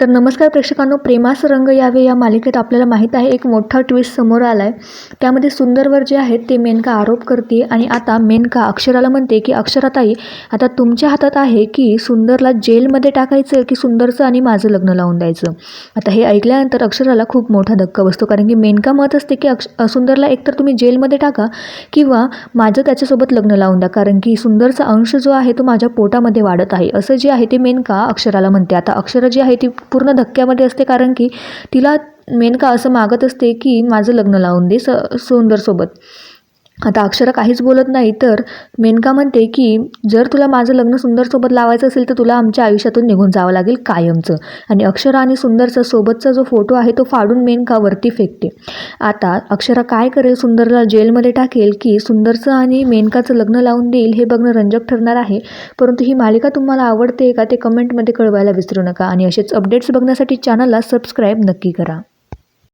तर नमस्कार प्रेक्षकांनो प्रेमास रंग यावे या मालिकेत आपल्याला माहीत आहे एक मोठा ट्विस्ट समोर आला आहे त्यामध्ये सुंदरवर जे आहेत ते मेनका आरोप करते आणि आता मेनका अक्षराला म्हणते की अक्षराताई आता तुमच्या हातात आहे की सुंदरला जेलमध्ये टाकायचं की सुंदरचं आणि माझं लग्न लावून द्यायचं? आता हे ऐकल्यानंतर अक्षराला खूप मोठा धक्का बसतो कारण की मेनका मत असते की अक्ष सुंदरला एकतर तुम्ही जेलमध्ये टाका किंवा माझं त्याच्यासोबत लग्न लावून द्या कारण की सुंदरचा अंश जो आहे तो माझ्या पोटामध्ये वाढत आहे. असं जे आहे ते मेनका अक्षराला म्हणते. आता अक्षरा जी आहे ती पूर्ण धक्क्यामध्ये असते कारण की तिला मेनका असं मागत असते की माझं लग्न लावून दे स सुंदरसोबत आता अक्षरा काहीच बोलत नाही तर मेनका म्हणते की जर तुला माझं लग्न सुंदरसोबत लावायचं असेल तर तुला आमच्या आयुष्यातून निघून जावं लागेल कायमचं. आणि अक्षरा आणि सुंदरचा सोबतचा जो फोटो आहे तो फाडून मेनका वरती फेकते. आता अक्षरा काय करेल सुंदरला जेलमध्ये टाकेल की सुंदरचं आणि मेनकाचं लग्न लावून देईल हे बघणं रंजक ठरणार आहे. परंतु ही मालिका तुम्हाला आवडते का ते कमेंटमध्ये कळवायला विसरू नका. आणि असेच अपडेट्स बघण्यासाठी चॅनलला सबस्क्राईब नक्की करा.